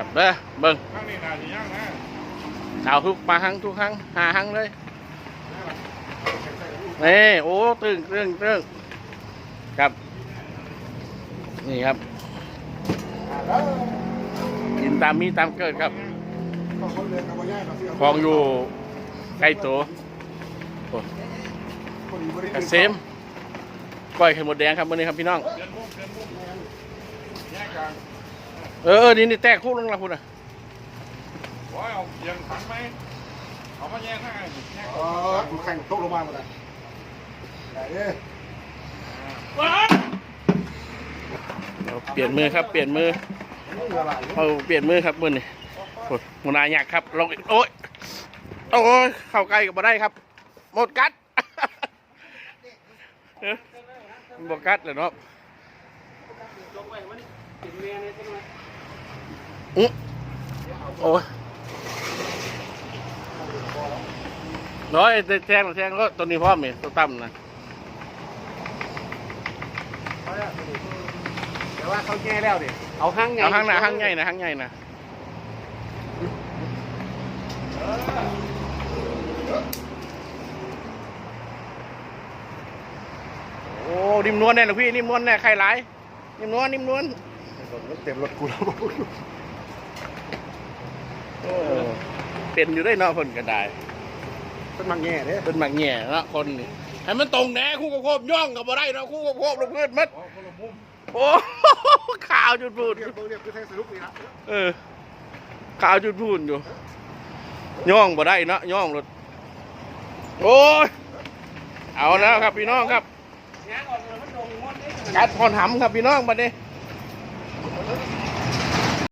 ครับเด้อเบิ่งข้างนี้น่าจะย่างนะเอาทุกมาหังทุกครั้งหาหังเลยนี่โอ้ตึงตึงตึงครับ นี่ครับกินตามมีตามเกิดครับคลองอยู่ใกล้ตัวโอ้กระเซมก้อยไข่หมดแดงครับมื่อนี้ครับพี่น้อง เดินมุมเดินมุมแยกกันเออเออนี่นี่แตกคู่ลงละพุ่นอะว่าเอาเยียงขันไหมเอามาแยกให้แยกอ๋อกูแข่งโต๊ะลงมาหมดเลยไหนเนี่ยเอาเปลี่ยนมือครับเปลี่ยนมือนี่อะไรเอาเปลี่ยนมือครับมือนี่โอ้ยหมุนายากครับลงอีกโอ้ยโอ้ยเข้าใกล้กับมาได้ครับ หมดกัดเอ้ยหมดกัดเลยเนาะ อื้อโอ้ยน้อยแทงแทงก็ตัวนี้พร้อมไหมตัวตั้มนะแต่ว่าเขาแง่แล้วดิเอาห้างไงเอาห้างหน้าห้างใหญ่นะห้างใหญ่นะโอ้นิ่มนวลแน่เลยพี่นิ่มนวลแน่ใครหลายนิ่มนวลนิ่มนวล เต็มรถกูแล้วโอ้เป็นอยู่ได้เนาะคนก็ได้เป็นมังแง่เด้เป็นหมักแง่เนาะคนนี่ให้มันตรงแหน่คู่กับโคบย่องกับบ่ได้เนาะคู่กับโคบลงพื้นมัดเอาคนละมุมโอ้ข่าวจุดพูดเรียกเบอร์เรียกคือแทงสนุกนี่นะเออข่าวจุดพูดอยู่ย่องบ่ได้เนาะย่องรถโอ้ยเอาแล้วครับพี่น้องครับกัดพอนหำครับพี่น้องบัดนี้เ